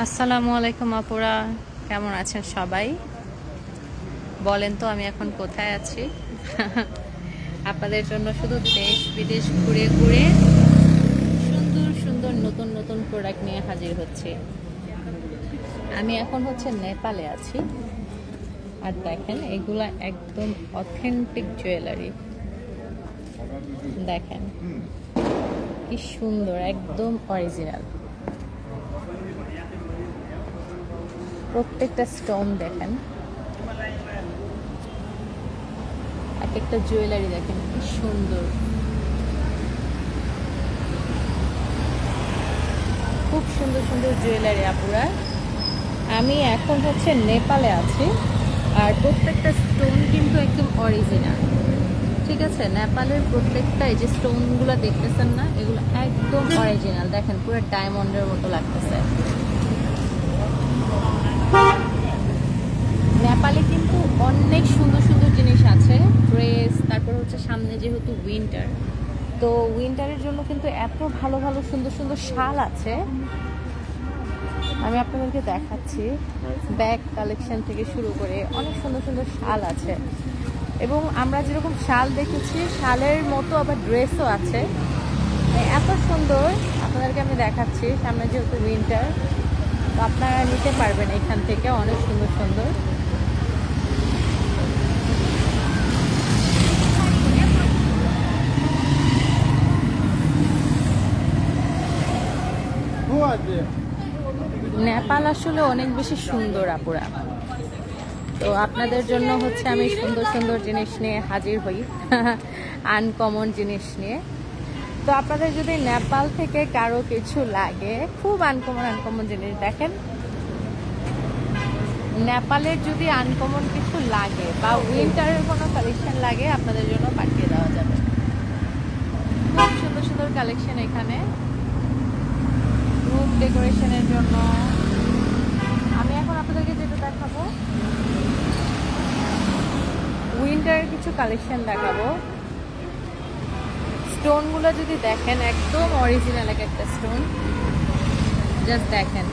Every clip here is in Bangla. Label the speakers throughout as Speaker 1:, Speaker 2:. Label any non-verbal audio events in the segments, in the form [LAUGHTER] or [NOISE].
Speaker 1: আসসালামু আলাইকুম আপুরা, কেমন আছেন সবাই? বলেন তো আমি এখন কোথায় আছি? [LAUGHS] আপনাদের জন্য শুধু দেশ বিদেশ ঘুরে ঘুরে সুন্দর সুন্দর নতুন নতুন প্রোডাক্ট নিয়ে হাজির হচ্ছে। আমি এখন হচ্ছে নেপালে আছি। আর দেখেন, এগুলা একদম অথেন্টিক জুয়েলারি দেখেন, কি সুন্দর, একদম অরিজিনাল প্রত্যেকটা স্টোন দেখেন। এক একটা জুয়েলারি দেখেন, কি সুন্দর। খুব সুন্দর সুন্দর জুয়েলারি আপুরা। আমি এখন হচ্ছে নেপালে আছি, আর প্রত্যেকটা স্টোন কিন্তু একদম অরিজিনাল ঠিক আছে? নেপালের প্রত্যেকটা এই যে স্টোনগুলো দেখতেছেন না, এগুলো একদম অরিজিনাল দেখেন, পুরো ডায়মন্ডের মতো লাগতেছে নেপালে কিন্তু অনেক সুন্দর সুন্দর জিনিস আছে ড্রেস তারপর হচ্ছে সামনে যেহেতু উইন্টার তো উইন্টারের জন্য কিন্তু এত ভালো ভালো সুন্দর সুন্দর শাল আছে। আমি আপনাদেরকে দেখাচ্ছি ব্যাগ কালেকশন থেকে শুরু করে অনেক সুন্দর সুন্দর শাল আছে। এবং আমরা যেরকম শাল দেখেছি, শালের মতো আবার ড্রেসও আছে। এত সুন্দর, আপনাদেরকে আমি দেখাচ্ছি, সামনে যেহেতু উইন্টার তো আপনারা নিতে পারবেন এখান থেকে অনেক সুন্দর সুন্দর। নেপাল আসলে অনেক বেশি সুন্দর, আপুরা। তো আপনাদের জন্য হচ্ছে আমি সুন্দর সুন্দর জিনিস নিয়ে হাজির হই। [LAUGHS] আনকমন জিনিস নিয়ে। তো আপনাদের যদি নেপাল থেকে কারও কিছু লাগে, খুব আনকমন আনকমন জিনিস দেখেন। নেপালের যদি আনকমন কিছু লাগে বা উইন্টারের কোনো কালেকশন লাগে, আপনাদের জন্য পাঠিয়ে দেওয়া যাবে। খুব সুন্দর সুন্দর কালেকশন এখানে। ডেকোরেশনের জন্য। আমি এখন আপনাদেরকে যেটা দেখাবো উইন্টারের কিছু কালেকশন দেখাবো। স্টোনগুলো যদি দেখেন, একদম অরিজিনাল এক একটা স্টোন। জাস্ট দেখেন।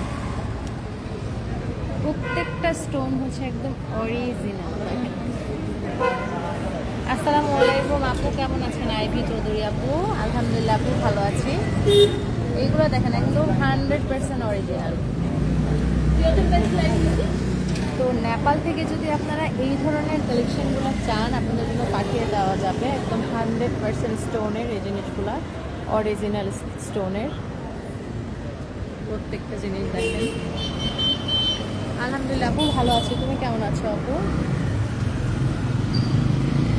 Speaker 1: প্রত্যেকটা স্টোন হচ্ছে একদম অরিজিনাল। আসসালামু আলাইকুম আপু, কেমন আছেন? আইভি চৌধুরী আপু, আলহামদুলিল্লাহ আপু ভালো আছি। এইগুলো দেখেন, একদম হান্ড্রেড পার্সেন্ট অরিজিনাল তো নেপাল থেকে যদি আপনারা এই ধরনের কালেকশনগুলো চান আপনাদের জন্য পাঠিয়ে দেওয়া যাবে একদম হান্ড্রেড পার্সেন্ট স্টোনের এই জিনিসগুলো অরিজিনাল স্টোনের প্রত্যেকটা জিনিস দেখেন। আলহামদুলিল্লাহ, আপু ভালো আছি। তুমি কেমন আছো আপু?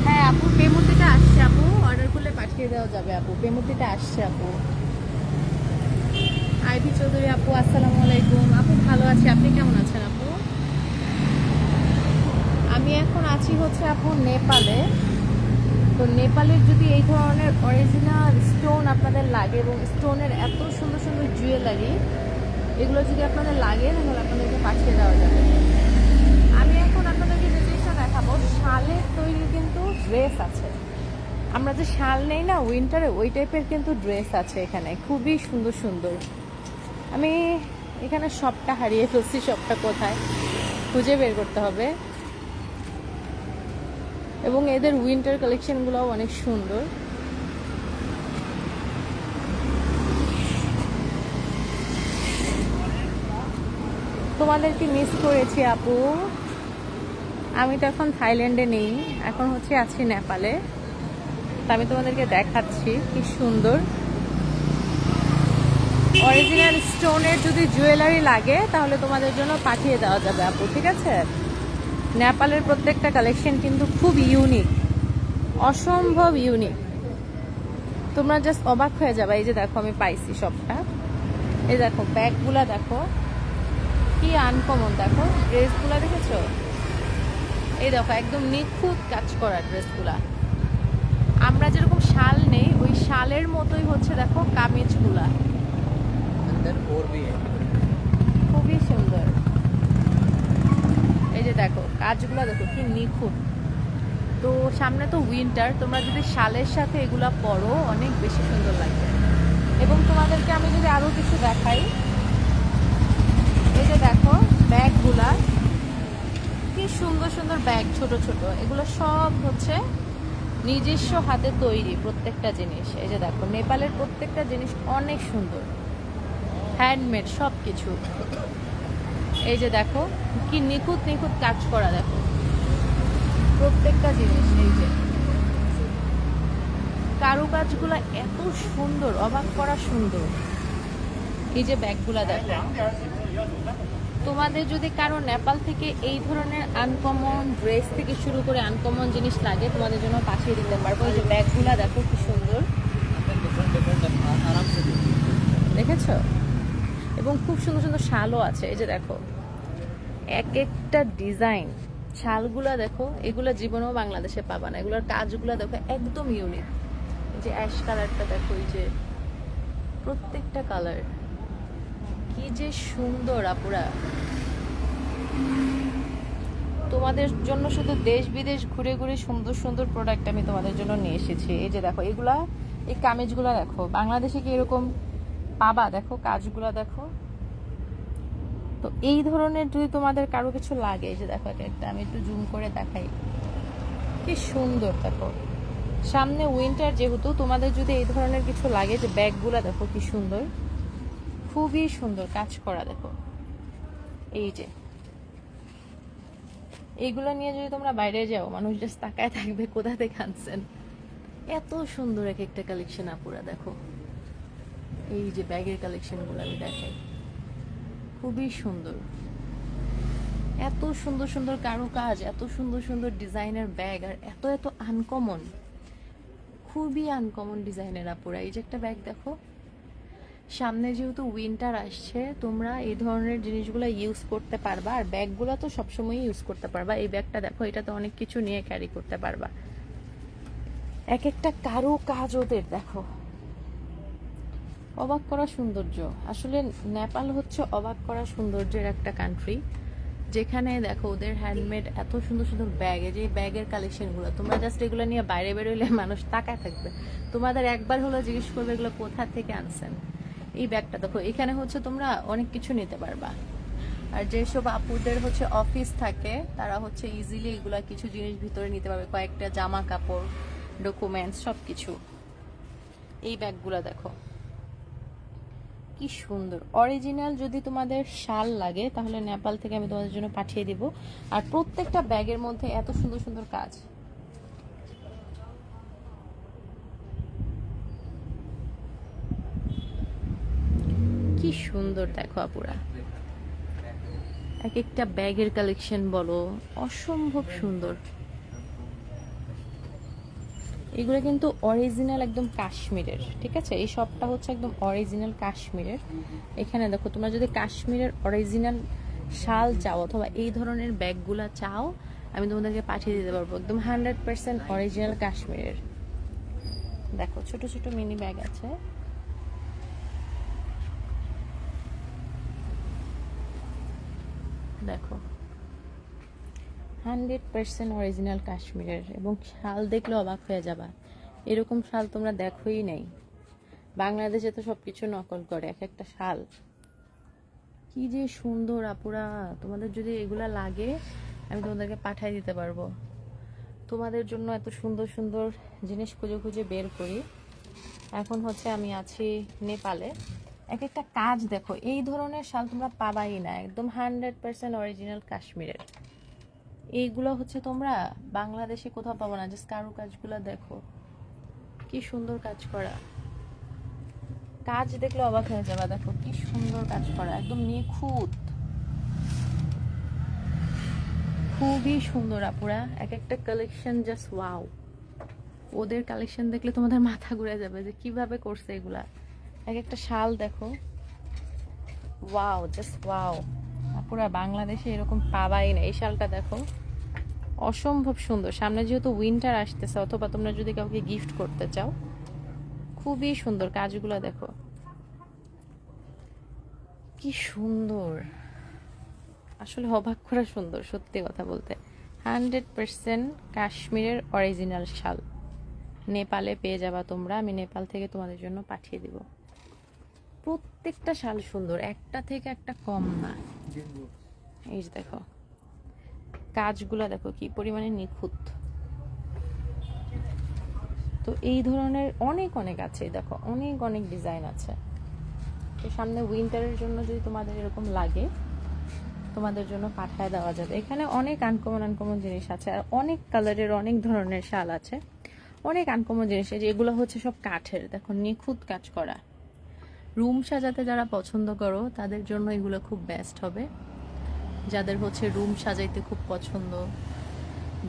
Speaker 1: হ্যাঁ আপু পেমুটিটা আসছে আপু। অর্ডার করলে পাঠিয়ে দেওয়া যাবে আপু। পেমুটিটা আসছে আপু। আইভি চৌধুরী আপু, আসসালামু আলাইকুম। আপু, ভালো আছি। আপনি কেমন আছেন আপু? আমি এখন আছি হচ্ছে আপু নেপালে। তো নেপালের যদি এই ধরনের অরিজিনাল স্টোন আপনাদের লাগে এবং স্টোনের এত সুন্দর সুন্দর জুয়েলারি এগুলো যদি আপনাদের লাগে, তাহলে আপনাদেরকে পাঠিয়ে দেওয়া যাবে। আমি এখন আপনাদেরকে যে জিনিসটা দেখাবো, শালের তৈরি কিন্তু ড্রেস আছে। আমরা যে শাল নেই না উইন্টারে ওই টাইপের কিন্তু ড্রেস আছে এখানে। খুবই সুন্দর সুন্দর। আমি এখানে সবটা হারিয়ে ফেলছি, সবটা কোথায়? খুঁজে বের করতে হবে। এবং এদের উইন্টার কালেকশনগুলোও অনেক সুন্দর। তোমাদেরকে মিস করেছি আপু। আমি তো এখন থাইল্যান্ডে নেই, এখন হচ্ছে আছি নেপালে। তা আমি তোমাদেরকে দেখাচ্ছি, কি সুন্দর। অরিজিনাল স্টোনের যদি জুয়েলারি লাগে, তাহলে তোমাদের জন্য পাঠিয়ে দেওয়া যাবে আপু, ঠিক আছে? নেপালের প্রত্যেকটা কালেকশন কিন্তু খুব ইউনিক অসম্ভব ইউনিক তোমরা জাস্ট অবাক হয়ে যাবে, এই যে দেখো আমি পাইছি সবটা। এই দেখো, ব্যাগগুলা দেখো, কি আনকমন দেখো, ড্রেসগুলা দেখেছ? এই দেখো, একদম নিখুঁত কাজ করা ড্রেসগুলা। আমরা যেরকম শাল নেই, ওই শালের মতোই হচ্ছে, দেখো, কামিজগুলা।
Speaker 2: अंदर और भी है
Speaker 1: খুবই সুন্দর এই যে দেখো কাজগুলো দেখো কি নিখুঁত তো সামনে তো উইন্টার তোমরা যদি শালের সাথে এগুলা পরো অনেক বেশি সুন্দর লাগবে এবং তোমাদেরকে আমি যদি আরো কিছু দেখাই ব্যাগগুলা কি সুন্দর সুন্দর ব্যাগ ছোট ছোট এগুলো সব হচ্ছে নিজস্ব হাতে তৈরি প্রত্যেকটা জিনিস এই যে দেখো নেপালের প্রত্যেকটা জিনিস অনেক সুন্দর হ্যান্ডমেড সব কিছু এই যে দেখো, কি নিখুঁত নিখুঁত কাজ করা দেখো। প্রত্যেকটা জিনিস, এই যে। কারুকাজগুলো এত সুন্দর, অবাক করা সুন্দর। এই যে ব্যাগগুলা দেখো। তোমাদের যদি কারও নেপাল থেকে এই ধরনের আনকমন ড্রেস থেকে শুরু করে আনকমন জিনিস লাগে, তোমাদের জন্য পাঠিয়ে দিতে পারব। এই যে ব্যাগগুলা দেখো, কি সুন্দর। দেখেছ? এবং খুব সুন্দর সুন্দর শালও আছে, এই যে দেখো। এক একটা ডিজাইন। শালগুলা দেখো, এগুলো জীবনেও বাংলাদেশে পাবা না। এগুলোর কাজগুলো দেখো একদম ইউনিক যে অ্যাশ কালারটা দেখো, এই যে প্রত্যেকটা কালার কি যে সুন্দর আপুরা। তোমাদের জন্য শুধু দেশ বিদেশ ঘুরে ঘুরে সুন্দর সুন্দর প্রোডাক্ট আমি তোমাদের জন্য নিয়ে এসেছি। এই যে দেখো, এগুলা, এই কামিজগুলো দেখো, বাংলাদেশে কি এরকম পাবা, দেখো, কাজগুলো দেখো। তো এই ধরনের যদি তোমাদের কারও কিছু লাগে যে দেখো একটা, আমি একটু জুম করে দেখাই। কি সুন্দর, দেখো। সামনে উইন্টার যেহেতু, তোমাদের যদি এই ধরনের কিছু লাগে, যে ব্যাগগুলো দেখো কি সুন্দর। খুবই সুন্দর কাজ করা, দেখো। এই যে। এইগুলো নিয়ে যদি তোমরা বাইরে যাও, মানুষ জাস্ট তাকায় থাকবে, কোথা থেকে আনছেন? এত সুন্দর এক একটা কালেকশন আপুরা, দেখো। এই যে ব্যাগের কালেকশনগুলো আমি দেখাই। খুবই সুন্দর। এত সুন্দর সুন্দর কারু কাজ এত সুন্দর সুন্দর ডিজাইনের ব্যাগ, আর এত এত আনকমন খুবই আনকমন ডিজাইনের আপুরা। এই যে একটা ব্যাগ দেখো, সামনে যেহেতু উইন্টার আসছে, তোমরা এই ধরনের জিনিসগুলো ইউজ করতে পারবা, আর ব্যাগগুলো তো সবসময় ইউজ করতে পারবা। এই ব্যাগটা দেখো এটা তো অনেক কিছু নিয়ে ক্যারি করতে পারবা। এক একটা কারও কাজ ওদের, দেখো। অবাক করা সৌন্দর্য। আসলে নেপাল হচ্ছে অবাক করা সৌন্দর্যের একটা কান্ট্রি যেখানে দেখো ওদের হ্যান্ডমেড এত সুন্দর সুন্দর ব্যাগ যে ব্যাগের কালেকশনগুলো তোমরা জাস্ট এগুলো নিয়ে বাইরে বেরোলে মানুষ তাকায় থাকবে। তোমাদের একবার হলো জিজ্ঞেস করবে এগুলো কোথা থেকে আনছেন। এই ব্যাগটা দেখো, এখানে হচ্ছে তোমরা অনেক কিছু নিতে পারবা। আর যেসব আপুদের হচ্ছে অফিস থাকে, তারা হচ্ছে ইজিলি এগুলা কিছু জিনিস ভিতরে নিতে পারবে। কয়েকটা জামা কাপড় ডকুমেন্টস সব কিছু এই ব্যাগগুলো দেখো। কি সুন্দর। অরিজিনাল যদি তোমাদের শাল লাগে, তাহলে নেপাল থেকে আমি তোমাদের জন্য পাঠিয়ে দিব। আর প্রত্যেকটা ব্যাগের মধ্যে এত সুন্দর সুন্দর কাজ। কি সুন্দর দেখো আপুরা। এক একটা ব্যাগের কালেকশন বলো, অসম্ভব সুন্দর। এগুলো কিন্তু অরিজিনাল একদম কাশ্মীরের, ঠিক আছে? এই সবটা হচ্ছে একদম অরিজিনাল কাশ্মীরের। এখানে দেখো, তোমরা যদি কাশ্মীরের অরিজিনাল শাল চাও অথবা এই ধরনের ব্যাগগুলো চাও, আমি তোমাদেরকে পাঠিয়ে দিতে পারব। একদম হান্ড্রেড পার্সেন্ট অরিজিনাল কাশ্মীরের। দেখো, ছোট ছোট মিনি ব্যাগ আছে। দেখো হান্ড্রেড পার্সেন্ট অরিজিনাল কাশ্মীরের এবং শাল দেখলে অবাক হয়ে যাবা। এরকম শাল তোমরা দেখোই নাই। বাংলাদেশে তো সব কিছু নকল করে, এক একটা শাল। কি যে সুন্দর আপুরা। তোমাদের যদি এগুলা লাগে, আমি তোমাদেরকে পাঠিয়ে দিতে পারব। তোমাদের জন্য এত সুন্দর সুন্দর জিনিস খুঁজে খুঁজে বের করি। এখন হচ্ছে আমি আছি নেপালে। এক একটা কাজ দেখো, এই ধরনের শাল তোমরা পাবাই না। একদম হান্ড্রেড পার্সেন্ট অরিজিনাল কাশ্মীরের। এইগুলো হচ্ছে তোমরা বাংলাদেশে কোথাও পাবো না জাস্ট কারু কাজগুলো দেখো। কি সুন্দর কাজ করা। কাজ দেখলে অবাক হয়ে যাবে, দেখো কি সুন্দর কাজ করা, একদম নিখুঁত। খুবই সুন্দর আপুরা, এক একটা কালেকশন জাস্ট ওয়াও ওদের কালেকশন দেখলে তোমাদের মাথা ঘুরে যাবে যে কীভাবে করছে এগুলা। এক একটা শাল দেখো। ওয়াও জাস্ট ওয়াও পুরা বাংলাদেশে এরকম পাবাই না। এই শালটা দেখো। অসম্ভব সুন্দর। সামনে যেহেতু উইন্টার আসতেছে, অথবা তোমরা যদি কাউকে গিফট করতে চাও, খুবই সুন্দর কাজগুলো দেখো। কি সুন্দর। আসলে অবাক করা সুন্দর, সত্যি কথা বলতে। হান্ড্রেড পার্সেন্ট কাশ্মীরের অরিজিনাল শাল। নেপালে পেয়ে যাবা তোমরা, আমি নেপাল থেকে তোমাদের জন্য পাঠিয়ে দিব। প্রত্যেকটা শাল সুন্দর, একটা থেকে একটা কম না। এই দেখো। কাজগুলো দেখো কি পরিমাণে নিখুঁত। তো এই ধরনের অনেক অনেক আছে, দেখো, অনেক অনেক ডিজাইন আছে। তো সামনে উইন্টারের জন্য যদি তোমাদের এরকম লাগে, তোমাদের জন্য পাঠায় দেওয়া যাবে। এখানে অনেক আনকমন আনকমন জিনিস আছে, আর অনেক কালারের অনেক ধরনের শাল আছে। অনেক আনকমন জিনিস যে এগুলো হচ্ছে সব কাঠের। দেখো, নিখুঁত কাজ করা। রুম সাজাতে যারা পছন্দ করো, তাদের জন্য এগুলো খুব বেস্ট হবে। যাদের হচ্ছে রুম সাজাইতে খুব পছন্দ।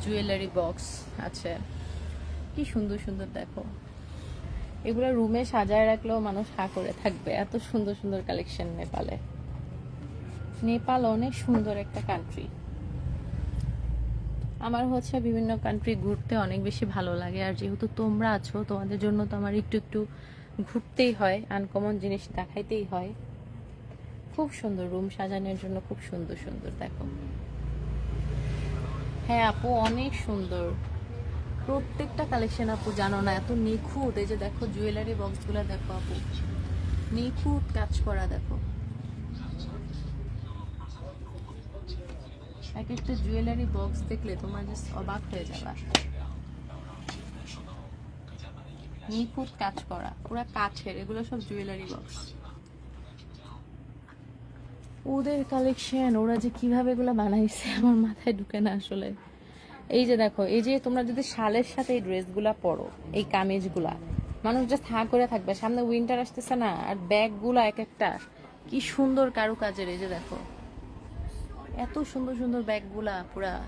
Speaker 1: জুয়েলারি বক্স আছে। কি সুন্দর সুন্দর দেখো। এগুলো রুমে সাজায় রাখলেও মানুষ হা করে থাকবে। এত সুন্দর সুন্দর কালেকশন নেপালে। নেপাল অনেক সুন্দর একটা কান্ট্রি আমার হচ্ছে বিভিন্ন কান্ট্রি ঘুরতে অনেক বেশি ভালো লাগে। আর যেহেতু তোমরা আছো, তোমাদের জন্য তো আমার একটু একটু ঘুরতেই হয় আনকমন জিনিস দেখাইতেই হয়। খুব সুন্দর, রুম সাজানোর জন্য খুব সুন্দর সুন্দর, দেখো। হ্যাঁ আপু, অনেক সুন্দর। প্রত্যেকটা কালেকশন আপু জানো না, এত নিখুঁত। এই যে দেখো জুয়েলারি বক্সগুলো দেখো আপু। নিখুঁত কাজ করা, দেখো। এক একটা জুয়েলারি বক্স দেখলে তোমার জাস্ট অবাক হয়ে যাবা। নিখুঁত কাজ করা, পুরা কাঠের, এগুলো সব জুয়েলারি বক্স ওদের কালেকশন ওরা যে কীভাবে এগুলো বানাইছে, [LAUGHS] আমার মাথায় ঢুকে না আসলে। এই যে দেখো, এই যে তোমরা যদি শালের সাথে এই ড্রেসগুলা পরো, এই কামিজগুলা, মানুষ জাস্ট হা করে থাকবে। সামনে উইন্টার আসতেছে না, আর ব্যাগগুলা এক একটা। কি সুন্দর কারু কাজের এই যে দেখো। এত সুন্দর সুন্দর ব্যাগগুলা পুরা।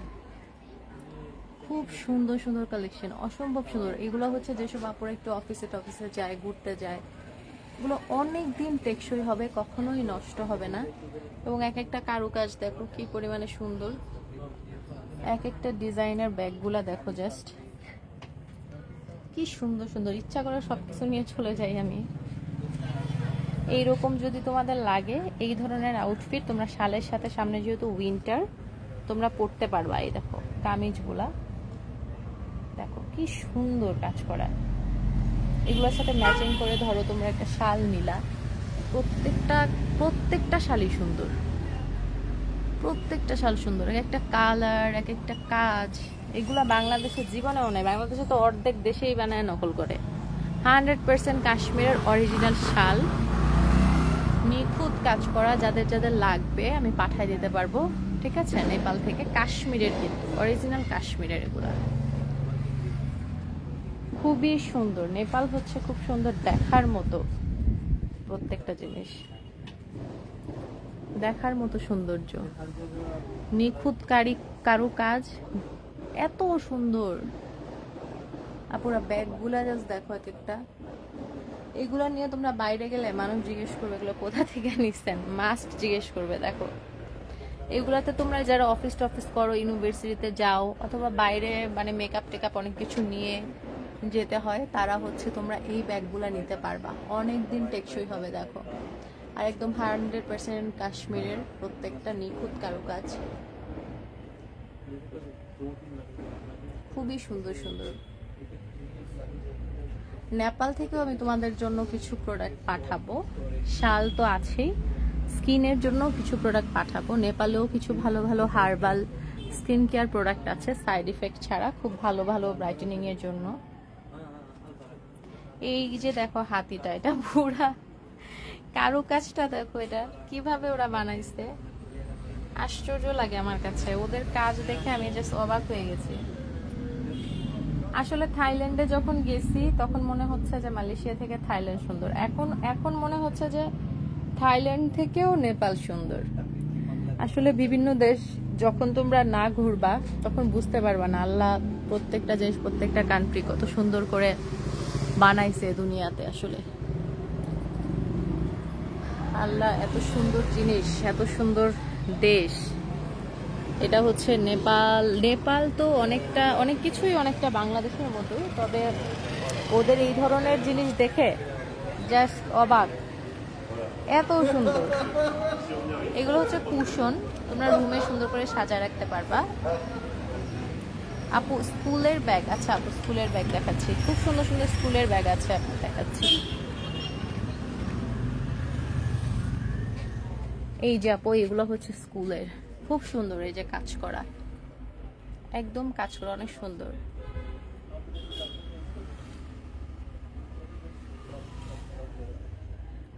Speaker 1: খুব সুন্দর সুন্দর কালেকশন অসম্ভব সুন্দর। এগুলো হচ্ছে যেসব আপুরা একটু অফিসে টফিসে যায়, ঘুরতে যায় এগুলো অনেক দিন টেকসই হবে, কখনোই নষ্ট হবে না। এবং এক একটা কারুকাজ দেখো কি পরিমাণে সুন্দর। এক একটা ডিজাইনের ব্যাগগুলা দেখো জাস্ট কি সুন্দর সুন্দর। ইচ্ছা করে সব কিছু নিয়ে চলে যাই আমি। এইরকম যদি তোমাদের লাগে, এই ধরনের আউটফিট তোমরা শালের সাথে, সামনে যেহেতু উইন্টার তোমরা পরতে পারবা, এই দেখো, কামিজগুলা। দেখো, কি সুন্দর কাজ করা। এগুলোর সাথে ম্যাচিং করে ধরো তোমরা একটা শাল নিলা। প্রত্যেকটা প্রত্যেকটা শালই সুন্দর। প্রত্যেকটা শাল সুন্দর। এক একটা কালার, এক একটা কাজ, এগুলো বাংলাদেশের জীবনেও নেই। বাংলাদেশে তো অর্ধেক দেশেই বানায়, নকল করে। হান্ড্রেড পার্সেন্ট কাশ্মীরের অরিজিনাল শাল। নিখুঁত কাজ করা, যাদের যাদের লাগবে, আমি পাঠাই দিতে পারব। ঠিক আছে? নেপাল থেকে কাশ্মীরের কিন্তু অরিজিনাল কাশ্মীরের এগুলা। খুবই সুন্দর। নেপাল হচ্ছে খুব সুন্দর দেখার মতো প্রত্যেকটা জিনিস। দেখার মতো সৌন্দর্য। নিখুঁত কারি কারু কাজ এত সুন্দর। আপুরা ব্যাগগুলা জাস্ট দেখো এক একটা এগুলো নিয়ে তোমরা বাইরে গেলে মানুষ জিজ্ঞেস করবে, এগুলো কোথা থেকে নিচ্ছেন মাস্ট জিজ্ঞেস করবে, দেখো। এগুলাতে তোমরা যারা অফিস টফিস করো ইউনিভার্সিটিতে যাও, অথবা বাইরে মানে মেকআপ টেকআপ অনেক কিছু নিয়ে যেতে হয়, তারা হচ্ছে তোমরা এই ব্যাগগুলো নিতে পারবা। অনেক দিন টেকসই হবে, দেখো। আর একদম হান্ড্রেড পার্সেন্ট কাশ্মীরের প্রত্যেকটা নিখুঁত কারুকাজ। খুবই সুন্দর সুন্দর। নেপাল থেকেও আমি তোমাদের জন্য কিছু প্রোডাক্ট পাঠাবো। শাল তো আছেই। স্কিনের জন্য কিছু প্রোডাক্ট পাঠাবো। নেপালেও কিছু ভালো ভালো হার্বাল স্কিন কেয়ার প্রোডাক্ট আছে সাইড ইফেক্ট ছাড়া, খুব ভালো ভালো ব্রাইটেনিং এর জন্য। এই যে দেখো হাতিটা, এটা পুরা কারু কাজটা দেখো এটা, কীভাবে ওরা বানাইছে? আশ্চর্য লাগে আমার কাছে, ওদের কাজ দেখে আমি জাস্ট অবাক হয়ে গেছি। আসলে থাইল্যান্ডে যখন গেছি, তখন মনে হচ্ছে যে মালয়েশিয়া থেকে থাইল্যান্ড সুন্দর। এখন এখন মনে হচ্ছে যে থাইল্যান্ড থেকেও নেপাল সুন্দর। আসলে বিভিন্ন দেশ যখন তোমরা না ঘুরবা, তখন বুঝতে পারবা না, আল্লাহ প্রত্যেকটা দেশ প্রত্যেকটা কান্ট্রি কত সুন্দর করে বানাইছে দুনিয়াতে আসলে। আল্লাহ এত সুন্দর জিনিস, এত সুন্দর দেশ। এটা হচ্ছে নেপাল। নেপাল তো অনেকটা, অনেক কিছুই অনেকটা বাংলাদেশের মতো, তবে ওদের এই ধরনের জিনিস দেখে জাস্ট অবাক। এত সুন্দর। এগুলো হচ্ছে কুশন, তোমরা রুমে সুন্দর করে সাজায় রাখতে পারবা। আপু, স্কুলের ব্যাগ আচ্ছা আপু, স্কুলের ব্যাগ দেখাচ্ছি। খুব সুন্দর সুন্দর স্কুলের ব্যাগ আছে আপনি দেখাচ্ছি। এই যে আপু, এগুলো হচ্ছে স্কুলের। খুব সুন্দর এই যে কাজ করা। একদম কাজ করা, অনেক সুন্দর।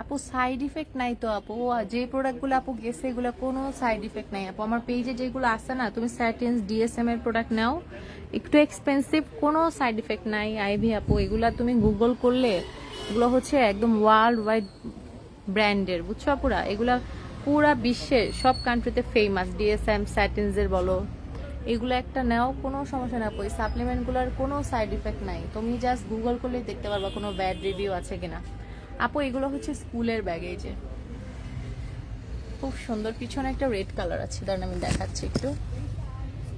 Speaker 1: আপু সাইড ইফেক্ট নাই তো আপু। যে প্রোডাক্টগুলো আপু গেছে, এগুলো কোনো সাইড ইফেক্ট নাই আপু। আমার পেজে যেগুলো আছে না, তুমি স্যাটিন্স ডিএসএম এর প্রোডাক্ট নাও। একটু এক্সপেন্সিভ কোনো সাইড ইফেক্ট নাই আইভি আপু। এগুলা তুমি গুগল করলে, এগুলো হচ্ছে একদম ওয়ার্ল্ড ওয়াইড ব্র্যান্ডের, বুঝছ আপুরা? এগুলা পুরা বিশ্বের, সব কান্ট্রিতে ফেমাস ডিএসএম স্যাটিন্সের বলো। এগুলো একটা নাও, কোনো সমস্যা না এই সাপ্লিমেন্টগুলোর কোনো সাইড ইফেক্ট নাই। তুমি জাস্ট গুগল করলেই দেখতে পারবা কোনো ব্যাড রিভিউ আছে কিনা। আপু, এগুলো হচ্ছে স্কুলের ব্যাগ যে। খুব সুন্দর, পিছনে একটা রেড কালার আছে, দাঁড়ান আমি দেখাচ্ছি একটু।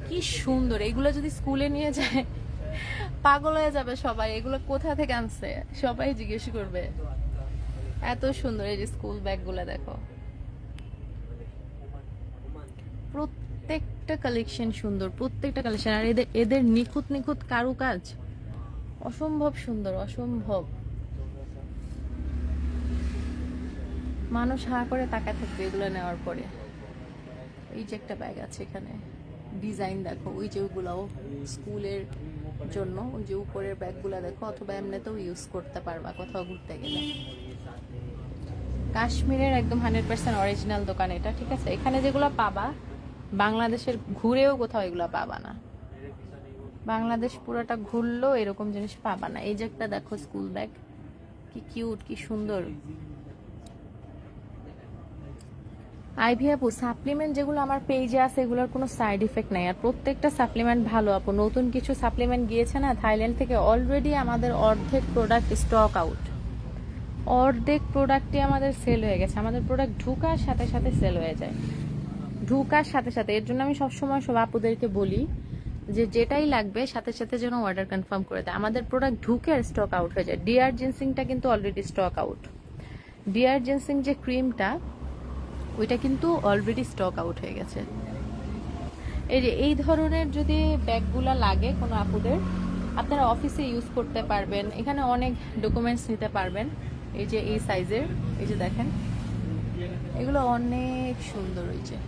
Speaker 1: কি সুন্দর, এগুলো যদি স্কুলে নিয়ে যায়, পাগল হয়ে যাবে সবাই। এগুলো কোথা থেকে আনছে? সবাই জিজ্ঞেস করবে। এত সুন্দর, এই যে স্কুল ব্যাগগুলো, দেখো। প্রত্যেকটা কালেকশন সুন্দর, প্রত্যেকটা কালেকশন আর এদের এদের নিখুঁত নিখুঁত কারুকাজ অসম্ভব সুন্দর, অসম্ভব। মানুষ হা করে তাকা থাকবে এগুলো নেওয়ার পরে। এই যে একটা ব্যাগ আছে এখানে। ডিজাইন দেখো, ওই যে ওইগুলাও স্কুলের জন্য, ওই যে উপরের ব্যাগগুলো দেখো, অথবা এমনিতেও ইউজ করতে পারবা কোথাও ঘুরতে গেলে। কাশ্মীরের একদম হান্ড্রেড পার্সেন্ট অরিজিনাল দোকান এটা, ঠিক আছে? এখানে যেগুলো পাবা, বাংলাদেশের ঘুরেও কোথাও এগুলো পাবা না। বাংলাদেশ পুরোটা ঘুরলেও এরকম জিনিস পাবা না। এই যে একটা দেখো স্কুল ব্যাগ কি কিউট কি সুন্দর। আইভি আপু সাপ্লিমেন্ট যেগুলো আমার পেজে আছে, এগুলোর কোনো সাইড ইফেক্ট নাই। আর প্রত্যেকটা সাপ্লিমেন্ট ভালো আপু। নতুন কিছু সাপ্লিমেন্ট গিয়েছে না থাইল্যান্ড থেকে অলরেডি আমাদের অর্ধেক প্রোডাক্ট স্টক আউট অর্ধেক প্রোডাক্টই আমাদের সেল হয়ে গেছে। আমাদের প্রোডাক্ট ঢুকার সাথে সাথে সেল হয়ে যায়। ঢুকার সাথে সাথে, এর জন্য আমি সবসময় সব আপুদেরকে বলি যে যেটাই লাগবে, সাথে সাথে যেন অর্ডার কনফার্ম করে দেয়। আমাদের প্রোডাক্ট ঢুকে আর স্টক আউট হয়ে যায়। ডিআর জেন্সিংটা কিন্তু already stock out DR ginseng যে ক্রিমটা ওইটা কিন্তু অলরেডি স্টক আউট হয়ে গেছে। এই যে, এই ধরনের যদি ব্যাগগুলো লাগে কোনো আপুদের, আপনারা অফিসে ইউজ করতে পারবেন। এখানে অনেক ডকুমেন্টস নিতে পারবেন। এই যে, এই সাইজের এই যে দেখেন। এগুলো অনেক সুন্দর যে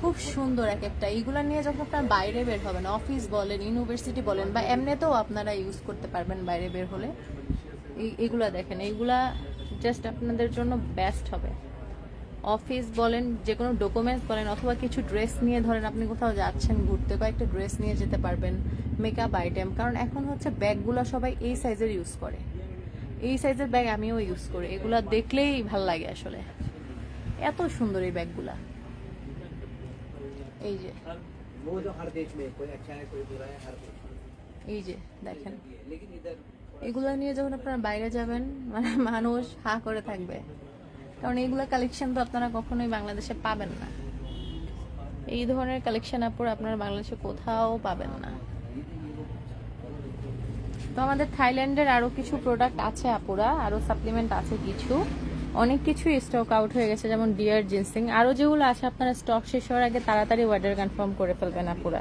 Speaker 1: খুব সুন্দর এক একটা। এইগুলো নিয়ে যখন আপনার বাইরে বের হবেন অফিস বলেন ইউনিভার্সিটি বলেন, বা এমনিতেও আপনারা ইউজ করতে পারবেন বাইরে বের হলে। এই, এগুলা দেখেন, এইগুলা জাস্ট আপনাদের জন্য বেস্ট হবে। অফিস বলেন, যে কোনো ডকুমেন্টস বলেন, অথবা কিছু ড্রেস নিয়ে ধরেন আপনি কোথাও যাচ্ছেন ঘুরতে, কয়েকটা ড্রেস নিয়ে যেতে পারবেন মেকআপ আইটেম কারণ এখন হচ্ছে ব্যাগগুলো সবাই এই সাইজের ইউজ করে। এই সাইজের ব্যাগ আমিও ইউজ করি, এগুলো দেখলেই ভালো লাগে আসলে। এত সুন্দর এই ব্যাগগুলা এই যে। এই যে, দেখেন। এগুলা নিয়ে যখন আপনারা বাইরে যাবেন মানে মানুষ হা করে থাকবে। কারণ এইগুলো কালেকশন তো আপনারা কখনোই বাংলাদেশে পাবেন না। এই ধরনের কালেকশন আপনারা আপনারা বাংলাদেশে কোথাও পাবেন না। তো আমাদের থাইল্যান্ডের আরও কিছু প্রোডাক্ট আছে আপুরা, আরও সাপ্লিমেন্ট আছে কিছু। অনেক কিছুই স্টক আউট হয়ে গেছে, যেমন ডিয়ার জিন্সিং আরও যেগুলো আছে আপনারা স্টক শেষ হওয়ার আগে তাড়াতাড়ি অর্ডার কনফার্ম করে ফেলবেন আপুরা।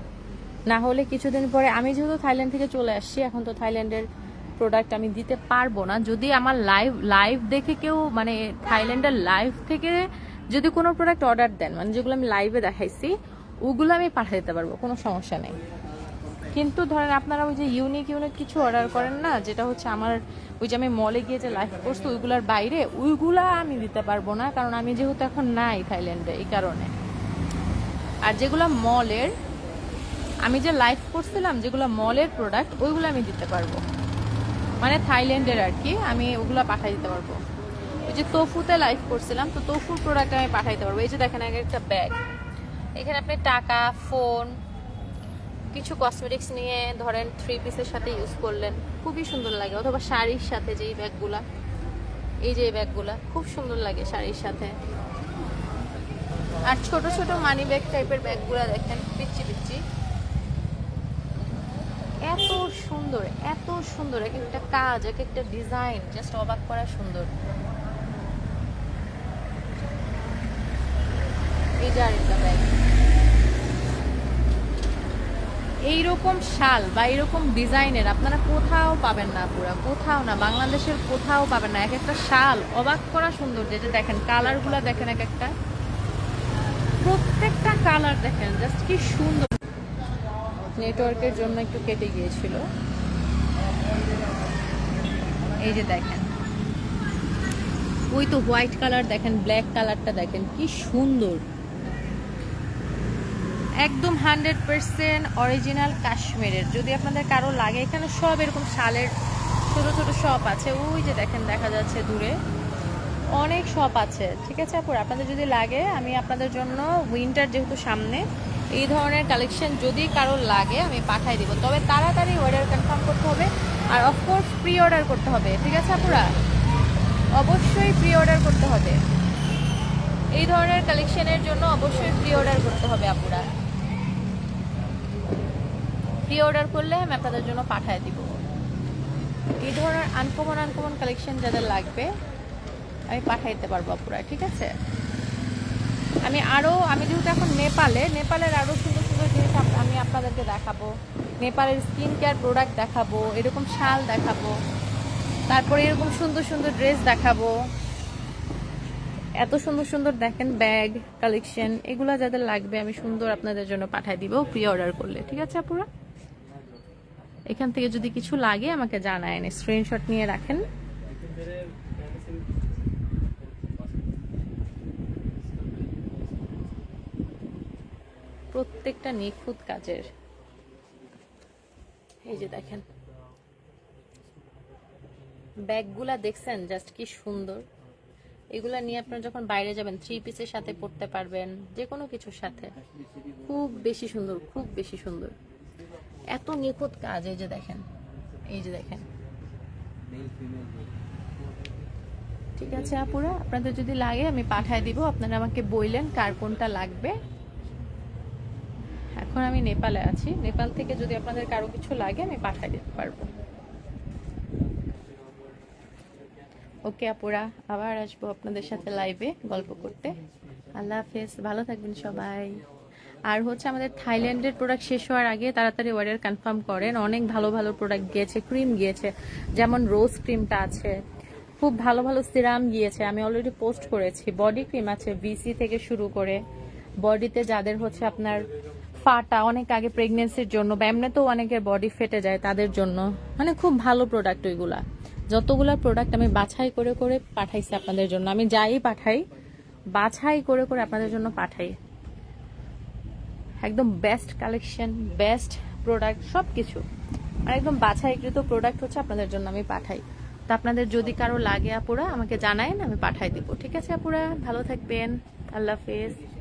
Speaker 1: না হলে কিছুদিন পরে, আমি যেহেতু থাইল্যান্ড থেকে চলে আসছি, এখন তো থাইল্যান্ডের প্রোডাক্ট আমি দিতে পারব না। যদি আমার লাইভ লাইভ দেখে কেউ মানে থাইল্যান্ডের লাইভ থেকে যদি কোনো প্রোডাক্ট অর্ডার দেন মানে যেগুলো আমি লাইভে দেখাইছি, ওগুলো আমি পাঠিয়ে দিতে পারব, কোনো সমস্যা নেই। কিন্তু ধরেন আপনারা ওই যে ইউনিক ইউনিক কিছু অর্ডার করেন না, যেটা হচ্ছে আমার, ওই যে আমি মলে গিয়ে যে লাইভ করছি, ওইগুলার বাইরে, ওইগুলা আমি দিতে পারব না, কারণ আমি যেহেতু এখন নাই থাইল্যান্ডে, এই কারণে। আর যেগুলো মলের আমি যে লাইভ করছিলাম, যেগুলো মলের প্রোডাক্ট ওইগুলো আমি দিতে পারব। মানে থাইল্যান্ডের আর কি, আমি ওগুলো পাঠাই দিতে পারব। ওই যে তোফুতে লাইভ করছিলাম, তো তোফুর প্রোডাক্ট আমি পাঠাইতে পারব। এই যে দেখেন আগে একটা ব্যাগ এখানে আপনি টাকা ফোন কিছু কসমেটিক্স নিয়ে ধরেন থ্রি পিসের সাথে ইউজ করলেন, খুবই সুন্দর লাগে। অথবা শাড়ির সাথে যেই ব্যাগগুলা এই যে ব্যাগগুলা খুব সুন্দর লাগে শাড়ির সাথে। আর ছোট ছোট মানি ব্যাগ টাইপের ব্যাগগুলা দেখেন পিচ্ছি পিচ্ছি এত সুন্দর এত সুন্দর, এক একটা কাজ, এক একটা ডিজাইন জাস্ট অবাক করা সুন্দর। এইরকম শাল বা এরকম ডিজাইনের আপনারা কোথাও পাবেন না পুরা, কোথাও না, বাংলাদেশের কোথাও পাবেন না। এক একটা শাল, অবাক করা সুন্দর। যেটা দেখেন কালারগুলো দেখেন এক একটা। প্রত্যেকটা কালার দেখেন জাস্ট কি সুন্দর। নেটওয়ার্কের জন্য একটু কেটে গিয়েছিল। এই যে দেখেন। ওই তো হোয়াইট কালার দেখেন, ব্ল্যাক কালারটা দেখেন, কি সুন্দর। একদম হান্ড্রেড পার্সেন্ট অরিজিনাল কাশ্মীরের। যদি আপনাদের কারও লাগে, এখানে সব এরকম শালের ছোট ছোট শপ আছে। ওই যে দেখেন, দেখা যাচ্ছে দূরে। অনেক শপ আছে। ঠিক আছে আপুর আপনাদের যদি লাগে, আমি আপনাদের জন্য উইন্টার যেহেতু সামনে এই ধরনের কালেকশন যদি কারোর লাগে, আমি পাঠাই দিব। তবে তাড়াতাড়ি অর্ডার কনফার্ম করতে হবে। আর অফকোর্স প্রি অর্ডার করতে হবে। ঠিক আছে, আপুরা? অবশ্যই প্রি অর্ডার করতে হবে। এই ধরনের কালেকশনের জন্য অবশ্যই প্রি অর্ডার করতে হবে, আপুরা। প্রি অর্ডার করলে আমি আপনাদের জন্য পাঠিয়ে দিব। এই ধরনের আনকমন আনকমন কালেকশন যাদের লাগবে, আমি পাঠাইতে পারব, আপুরা। ঠিক আছে? আমি আরও আমি যেহেতু এখন নেপালে, নেপালের আরও সুন্দর সুন্দর জিনিস আমি আপনাদেরকে দেখাবো। নেপালের স্কিন কেয়ার প্রোডাক্ট দেখাবো, এরকম শাল দেখাবো, তারপরে এরকম সুন্দর সুন্দর ড্রেস দেখাবো। এত সুন্দর সুন্দর দেখেন ব্যাগ কালেকশন এগুলো যাদের লাগবে আমি সুন্দর আপনাদের জন্য পাঠিয়ে দিব প্রি অর্ডার করলে। ঠিক আছে, আপুরা? এখান থেকে যদি কিছু লাগে আমাকে জানায় স্ক্রিনশট নিয়ে রাখেন। প্রত্যেকটা নিখুঁত কাজের। এই যে দেখেন। ব্যাগগুলা দেখছেন? জাস্ট কি সুন্দর। এগুলা নিয়ে আপনারা যখন বাইরে যাবেন থ্রি পিসের সাথে পড়তে পারবেন যে কোনো কিছুর সাথে। খুব বেশি সুন্দর, খুব বেশি সুন্দর। এত নিখুঁত কাজ, এই যে দেখেন। এই যে দেখেন। ঠিক আছে, আপুরা, আপনাদের যদি লাগে আমি পাঠায় দিব। আপনারা আমাকে বললেন কার কোনটা লাগবে। এখন আমি নেপালে আছি। নেপাল থেকে যদি আপনাদের কারও কিছু লাগে, আমি পাঠাই দিতে পারব। ওকে আপুরা, আবার আসব আপনাদের সাথে লাইভে গল্প করতে। আল্লাহ হাফেজ, ভালো থাকবেন সবাই। আর হচ্ছে আমাদের থাইল্যান্ডের প্রোডাক্ট শেষ হওয়ার আগে তাড়াতাড়ি অর্ডার কনফার্ম করেন। অনেক ভালো ভালো প্রোডাক্ট গিয়েছে ক্রিম গিয়েছে। যেমন রোজ ক্রিমটা আছে। খুব ভালো ভালো সিরাম গিয়েছে। আমি অলরেডি পোস্ট করেছি। বডি ক্রিম আছে বিসি থেকে শুরু করে। বডিতে যাদের হচ্ছে আপনার ফাটা, অনেক আগে প্রেগনেন্সির জন্য, বা এমনিতেও অনেকের বডি ফেটে যায় তাদের জন্য। মানে খুব ভালো প্রোডাক্ট ওইগুলা। যতগুলা প্রোডাক্ট আমি বাছাই করে করে পাঠাইছি আপনাদের জন্য। আমি যাই পাঠাই, বাছাই করে করে আপনাদের জন্য পাঠাই। একদম বেস্ট কালেকশন বেস্ট প্রোডাক্ট সব কিছু আর একদম বাছাইকৃত প্রোডাক্ট হচ্ছে আপনাদের জন্য আমি পাঠাই। তো আপনাদের যদি কারও লাগে আপুরা, আমাকে জানায়েন, আমি পাঠাই দিব। ঠিক আছে আপুরা? ভালো থাকবেন। আল্লাহ হাফেজ।